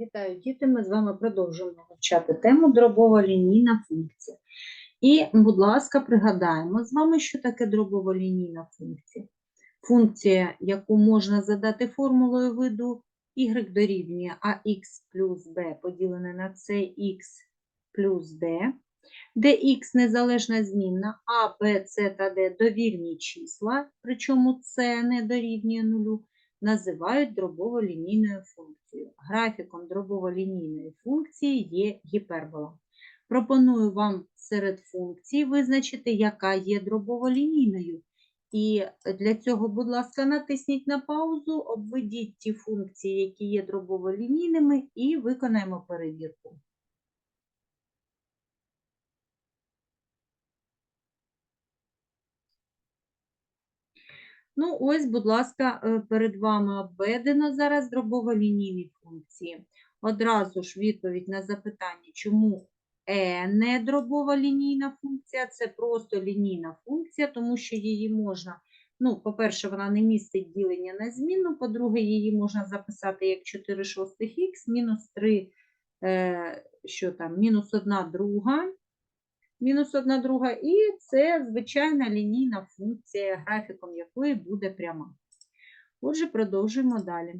Вітаю, діти! Ми з вами продовжуємо вивчати тему дробова лінійна функція. І, будь ласка, пригадаємо з вами, що таке дробова лінійна функція. Функція, яку можна задати формулою виду y дорівнює ax плюс b поділене на cx плюс d, де x незалежна змінна, а, b, c та d довільні числа, причому c не дорівнює нулю, називають дробово-лінійною функцією. Графіком дробово-лінійної функції є гіпербола. Пропоную вам серед функцій визначити, яка є дробово-лінійною. І для цього, будь ласка, натисніть на паузу, обведіть ті функції, які є дробово-лінійними, і виконаємо перевірку. Ну, ось, будь ласка, е, перед вами обведено зараз дробово-лінійні функції. Одразу ж відповідь на запитання, чому е не дробова лінійна функція, це просто лінійна функція, тому що її можна, ну, по-перше, вона не містить ділення на змінну, по-друге, її можна записати як 4 шостих х мінус 3, е, що там, мінус 1 друга, мінус 1 друга, і це звичайна лінійна функція, графіком якої буде пряма. Отже, продовжуємо далі.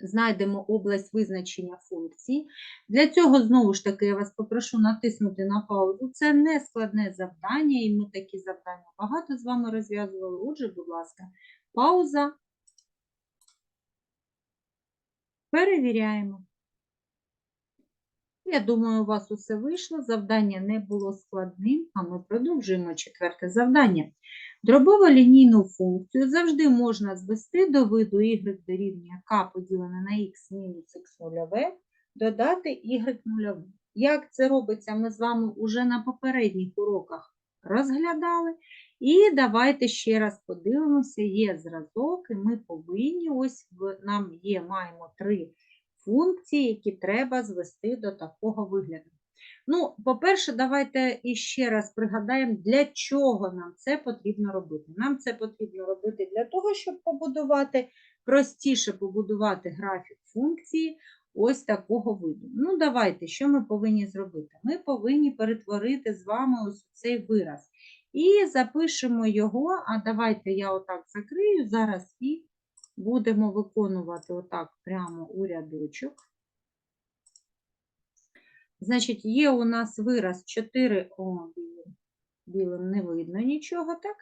Знайдемо область визначення функцій. Для цього, знову ж таки, я вас попрошу натиснути на паузу. Це не складне завдання, і ми такі завдання багато з вами розв'язували. Отже, будь ласка, пауза. Перевіряємо. Я думаю, у вас усе вийшло. Завдання не було складним, а ми продовжуємо четверте завдання. Дробову лінійну функцію завжди можна звести до виду y дорівнює k поділене на x мінус x нульове, додати y нульове. Як це робиться, ми з вами вже на попередніх уроках розглядали. І давайте ще раз подивимося, є зразок, і ми повинні, ось нам є, маємо три функції, які треба звести до такого вигляду. Ну, по-перше, давайте іще раз пригадаємо, для чого нам це потрібно робити. Нам це потрібно робити для того, щоб побудувати, простіше побудувати графік функції ось такого виду. Ну, давайте, що ми повинні зробити? Ми повинні перетворити з вами ось цей вираз. І запишемо його, а давайте я отак закрию зараз і будемо виконувати отак прямо у рядочок. Значить, є у нас вираз 4, о, білим, білим не видно нічого, так?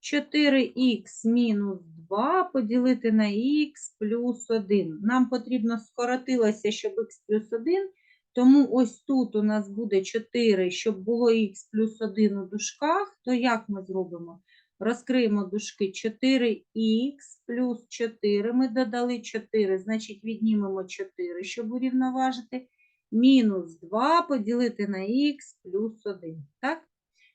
4х мінус 2 поділити на х плюс 1. Нам потрібно скоротилося, щоб х плюс 1, тому ось тут у нас буде 4, щоб було х плюс 1 у дужках, то як ми зробимо? Розкриємо дужки 4х плюс 4, ми додали 4, значить віднімемо 4, щоб урівноважити мінус 2 поділити на х плюс 1. Так?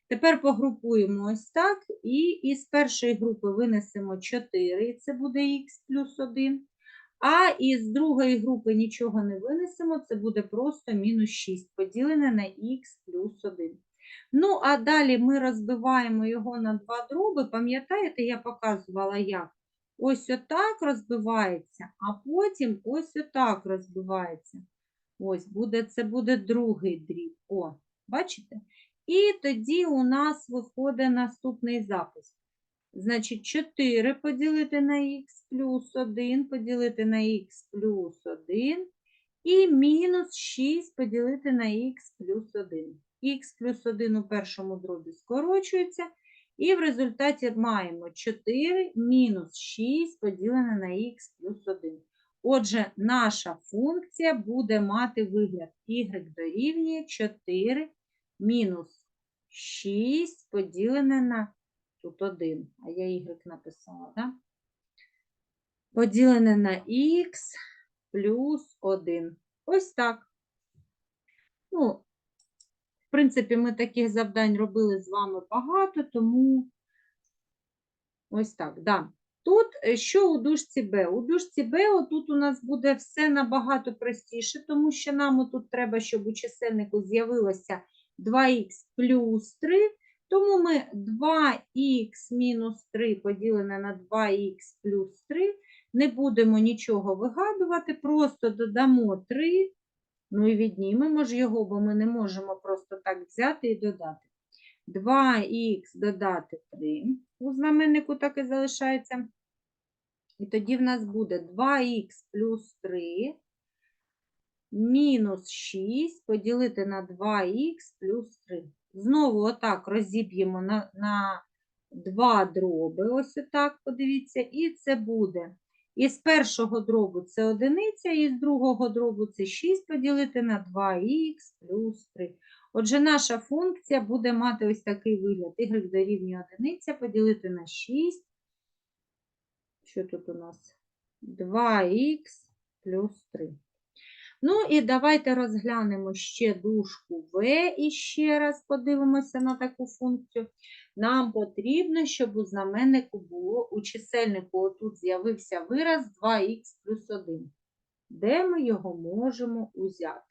Тепер погрупуємо ось так, і із першої групи винесемо 4, і це буде х плюс 1. А із другої групи нічого не винесемо, це буде просто мінус 6 поділене на х плюс 1. Ну, а далі ми розбиваємо його на два дроби. Пам'ятаєте, я показувала, як? Ось отак розбивається, а потім ось отак розбивається. Ось, буде, це буде другий дріб. О, бачите? І тоді у нас виходить наступний запис. Значить, 4 поділити на х плюс 1, поділити на х плюс 1, і мінус 6 поділити на х плюс 1. Х плюс 1 у першому дробі скорочується, і в результаті маємо 4 мінус 6 поділене на х плюс 1. Отже, наша функція буде мати вигляд y дорівнює 4 мінус 6 поділене на тут 1, а я y написала, так? Поділене на х плюс 1. Ось так. Ну, принципі, ми таких завдань робили з вами багато, тому ось так, да. Тут е, що у дужці Б? У дужці Б отут у нас буде все набагато простіше, тому що нам тут треба, щоб у чисельнику з'явилося 2х плюс 3, тому ми 2х мінус 3 поділене на 2х плюс 3 Не будемо нічого вигадувати, просто додамо 3, ну і віднімемо ж його, бо ми не можемо просто так взяти і додати. 2х додати 3 у знаменнику так і залишається. І тоді в нас буде 2х плюс 3 мінус 6 поділити на 2х плюс 3. Знову отак розіб'ємо на, на 2 дроби, ось отак, подивіться, і це буде. Із першого дробу це одиниця, і з другого дробу це 6 поділити на 2х плюс 3. Отже, наша функція буде мати ось такий вигляд. y дорівнює одиниця поділити на 6. Що тут у нас? 2х плюс 3. Ну і давайте розглянемо ще дужку v і ще раз подивимося на таку функцію. Нам потрібно, щоб у знаменнику було у чисельнику отут з'явився вираз 2х плюс 1. Де ми його можемо узяти?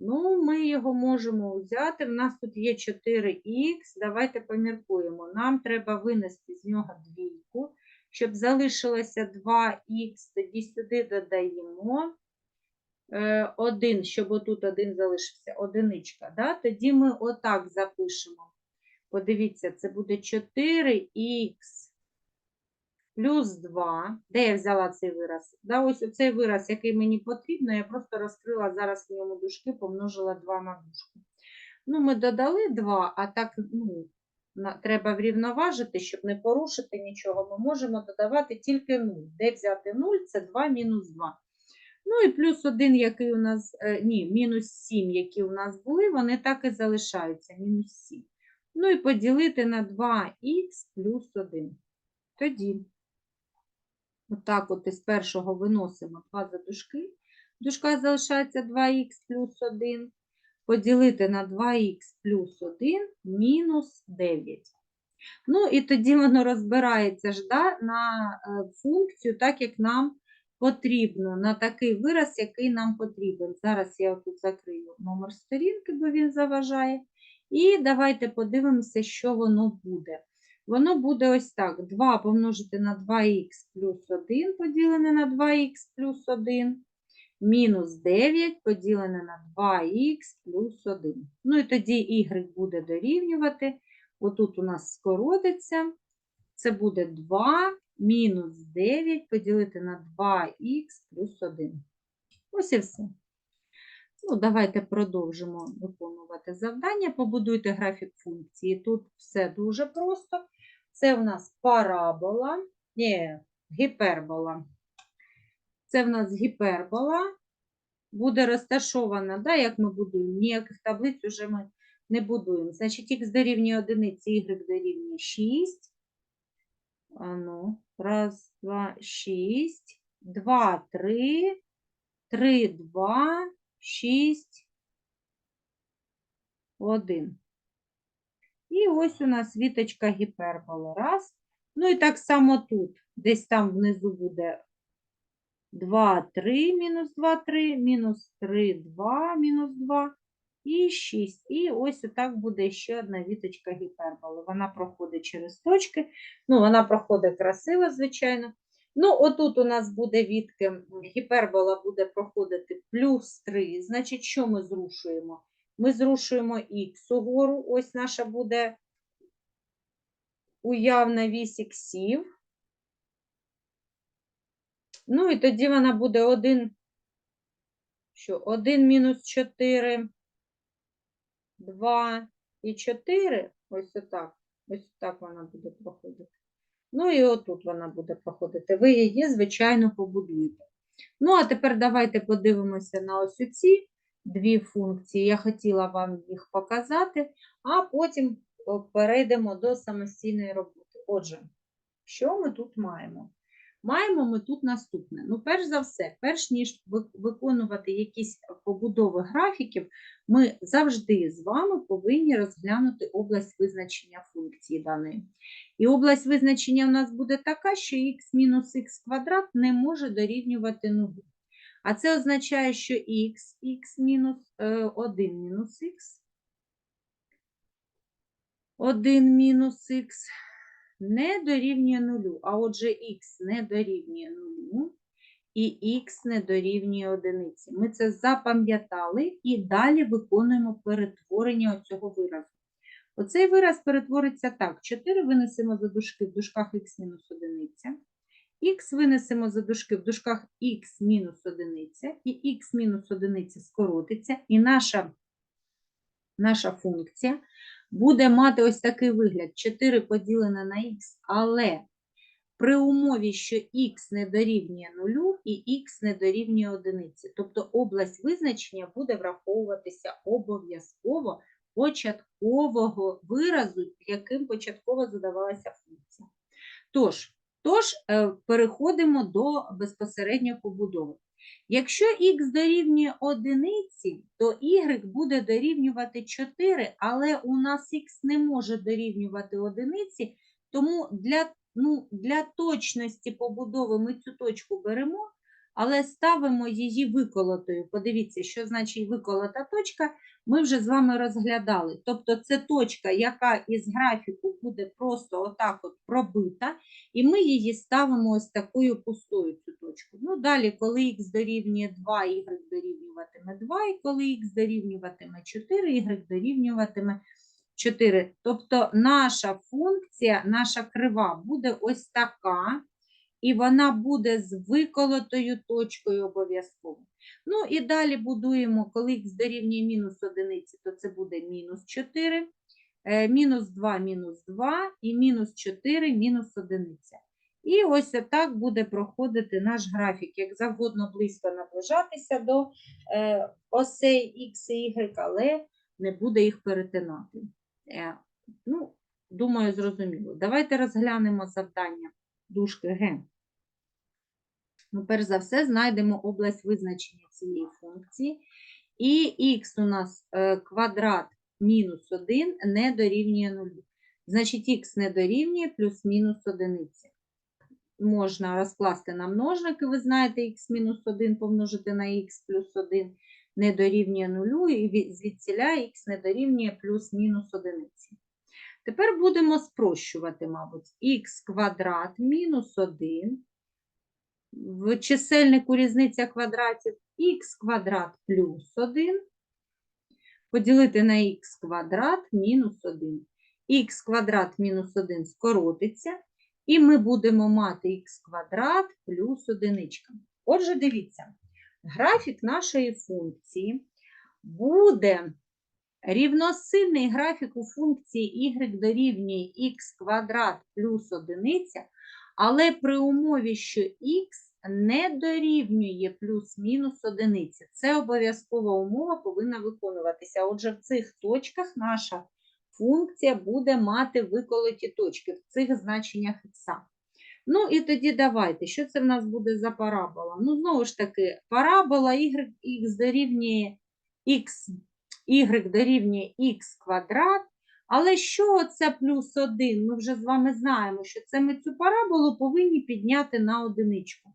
Ну, ми його можемо взяти. В нас тут є 4х. Давайте поміркуємо. Нам треба винести з нього двійку, щоб залишилося 2х, тоді сюди додаємо. 1, щоб отут один залишився, одиничка, да? тоді ми отак запишемо. Подивіться, це буде 4х плюс 2. Де я взяла цей вираз? Да, ось оцей вираз, який мені потрібно, я просто розкрила зараз в ньому дужки, помножила 2 на дужку. Ну, ми додали 2, а так ну, треба врівноважити, щоб не порушити нічого. Ми можемо додавати тільки 0. Де взяти 0? Це 2 мінус 2. Ну і плюс 1, який у нас, е, ні, мінус 7, які у нас були, вони так і залишаються, мінус 7. Ну і поділити на 2х плюс 1. Тоді, отак от із першого виносимо 2 за дужки. В залишається 2х плюс 1. Поділити на 2х плюс 1 мінус 9. Ну і тоді воно розбирається ж да, на е, функцію, так як нам потрібно, на такий вираз, який нам потрібен. Зараз я тут закрию номер сторінки, бо він заважає. І давайте подивимося, що воно буде. Воно буде ось так: 2 помножити на 2х плюс 1 поділене на 2х плюс 1, мінус 9 поділене на 2х плюс 1. Ну і тоді y буде дорівнювати. Отут у нас скоротиться. Це буде 2 мінус 9 поділити на 2х плюс 1. Ось і все. Ну, давайте продовжимо виконувати завдання. Побудуйте графік функції. Тут все дуже просто. Це в нас парабола, ні, гіпербола. Це в нас гіпербола. Буде розташована, да, як ми будуємо, ніяких таблиць вже ми не будуємо. Значить, х дорівнює 1, y дорівнює 6. А ну, раз, два, шість, два, три, три, два, шість, один. І ось у нас віточка гіперболи. Раз. Ну і так само тут, десь там внизу буде 2, 3, мінус 2, 3, мінус 3, 2, мінус 2 і 6. І ось отак буде ще одна віточка гіперболи. Вона проходить через точки. Ну, вона проходить красиво, звичайно. Ну, отут у нас буде відки, гіпербола буде проходити плюс 3. Значить, що ми зрушуємо? Ми зрушуємо х угору. Ось наша буде уявна вісь іксів. Ну, і тоді вона буде 1, що 1 мінус 4, 2 і 4. Ось отак. Ось так вона буде проходити. Ну і отут вона буде проходити. Ви її, звичайно, побудуєте. Ну, а тепер давайте подивимося на ось ці дві функції. Я хотіла вам їх показати, а потім перейдемо до самостійної роботи. Отже, що ми тут маємо? Маємо ми тут наступне. Ну, перш за все, перш ніж виконувати якісь побудови графіків, ми завжди з вами повинні розглянути область визначення функції даної. І область визначення в нас буде така, що х мінус х квадрат не може дорівнювати нулю. А це означає, що х, х мінус 1 мінус х, 1 мінус х не дорівнює нулю, а отже х не дорівнює нулю і х не дорівнює одиниці. Ми це запам'ятали і далі виконуємо перетворення цього виразу. Оцей вираз перетвориться так. 4 винесемо за дужки в дужках х мінус одиниця. Х винесемо за дужки в дужках х мінус одиниця, і х мінус одиниця скоротиться, і наша, наша функція буде мати ось такий вигляд: 4 поділене на х, але при умові, що х не дорівнює нулю і х не дорівнює одиниці. Тобто область визначення буде враховуватися обов'язково початкового виразу, яким початково задавалася функція. Тож, тож е, переходимо до безпосередньо побудови. Якщо х дорівнює одиниці, то y буде дорівнювати 4, але у нас х не може дорівнювати одиниці, тому для, ну, для точності побудови ми цю точку беремо, але ставимо її виколотою. Подивіться, що значить виколота точка, ми вже з вами розглядали. Тобто це точка, яка із графіку буде просто отак от пробита, і ми її ставимо ось такою пустою цю точку. Ну, далі, коли х дорівнює 2, y дорівнюватиме 2, і коли х дорівнюватиме 4, y дорівнюватиме 4. Тобто наша функція, наша крива буде ось така, і вона буде з виколотою точкою обов'язково. Ну і далі будуємо, коли х дорівнює мінус одиниці, то це буде мінус 4, е, мінус 2, мінус 2 і мінус 4, мінус одиниця. І ось так буде проходити наш графік, як завгодно близько наближатися до е, осей X і Y, але не буде їх перетинати. Е, ну, думаю, зрозуміло. Давайте розглянемо завдання дужки Г. Ну, перш за все, знайдемо область визначення цієї функції. І х у нас е, квадрат мінус 1 не дорівнює 0. Значить, х не дорівнює плюс-мінус одиниці. Можна розкласти на множники, ви знаєте, х мінус 1 помножити на х плюс 1 не дорівнює 0, і від- звідсіля х не дорівнює плюс-мінус одиниці. Тепер будемо спрощувати, мабуть, х квадрат мінус 1 в чисельнику різниця квадратів х квадрат плюс 1 поділити на х квадрат мінус 1. х квадрат мінус 1 скоротиться, і ми будемо мати х квадрат плюс 1. Отже, дивіться, графік нашої функції буде рівносильний графіку функції y дорівнює х квадрат плюс 1, але при умові, що х не дорівнює плюс-мінус одиниці. Це обов'язкова умова повинна виконуватися. Отже, в цих точках наша функція буде мати виколоті точки в цих значеннях х. Ну і тоді давайте, що це в нас буде за парабола? Ну, знову ж таки, парабола y, х дорівнює х, y дорівнює х квадрат, але що це плюс 1? Ми вже з вами знаємо, що це ми цю параболу повинні підняти на одиничку.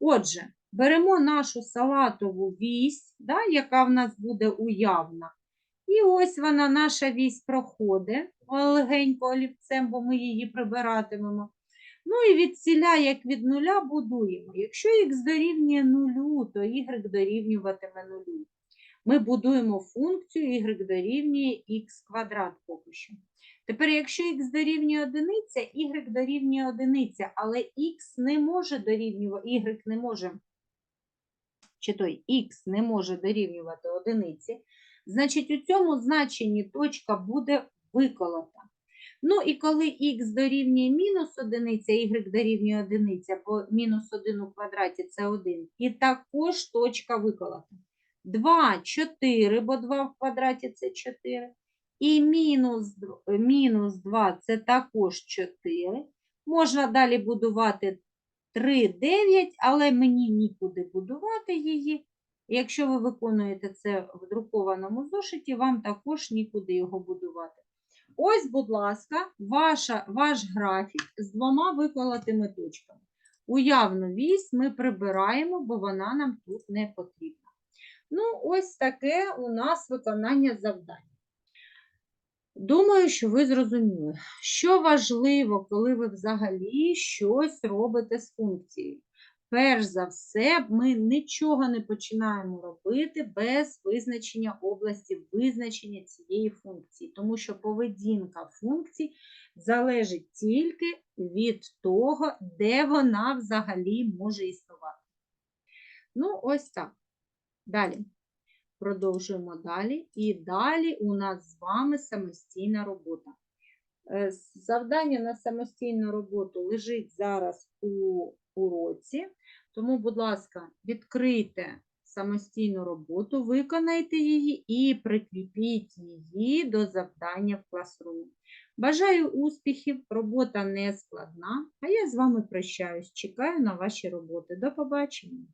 Отже, беремо нашу салатову вісь, да, яка в нас буде уявна. І ось вона, наша вісь проходить легенько олівцем, бо ми її прибиратимемо. Ну і від ціля, як від нуля, будуємо. Якщо х дорівнює нулю, то y дорівнюватиме нулю. Ми будуємо функцію y дорівнює х квадрат поки що. Тепер, якщо х дорівнює одиниця, y дорівнює одиниця, але х не може дорівнювати, y не може, чи той х не може дорівнювати одиниці, значить у цьому значенні точка буде виколота. Ну і коли х дорівнює мінус одиниця, y дорівнює одиниця, бо мінус 1 у квадраті це 1, і також точка виколота. 2, 4, бо 2 в квадраті це 4. І мінус, мінус 2 це також 4. Можна далі будувати 3, 9, але мені нікуди будувати її. Якщо ви виконуєте це в друкованому зошиті, вам також нікуди його будувати. Ось, будь ласка, ваша, ваш графік з двома виколотими точками. Уявну вісь ми прибираємо, бо вона нам тут не потрібна. Ну, ось таке у нас виконання завдань. Думаю, що ви зрозуміли, що важливо, коли ви взагалі щось робите з функцією. Перш за все, ми нічого не починаємо робити без визначення області визначення цієї функції, тому що поведінка функцій залежить тільки від того, де вона взагалі може існувати. Ну, ось так. Далі. Продовжуємо далі. І далі у нас з вами самостійна робота. Е, Завдання на самостійну роботу лежить зараз у уроці. Тому, будь ласка, відкрийте самостійну роботу, виконайте її і прикріпіть її до завдання в класрумі. Бажаю успіхів, робота не складна, а я з вами прощаюсь. Чекаю на ваші роботи. До побачення.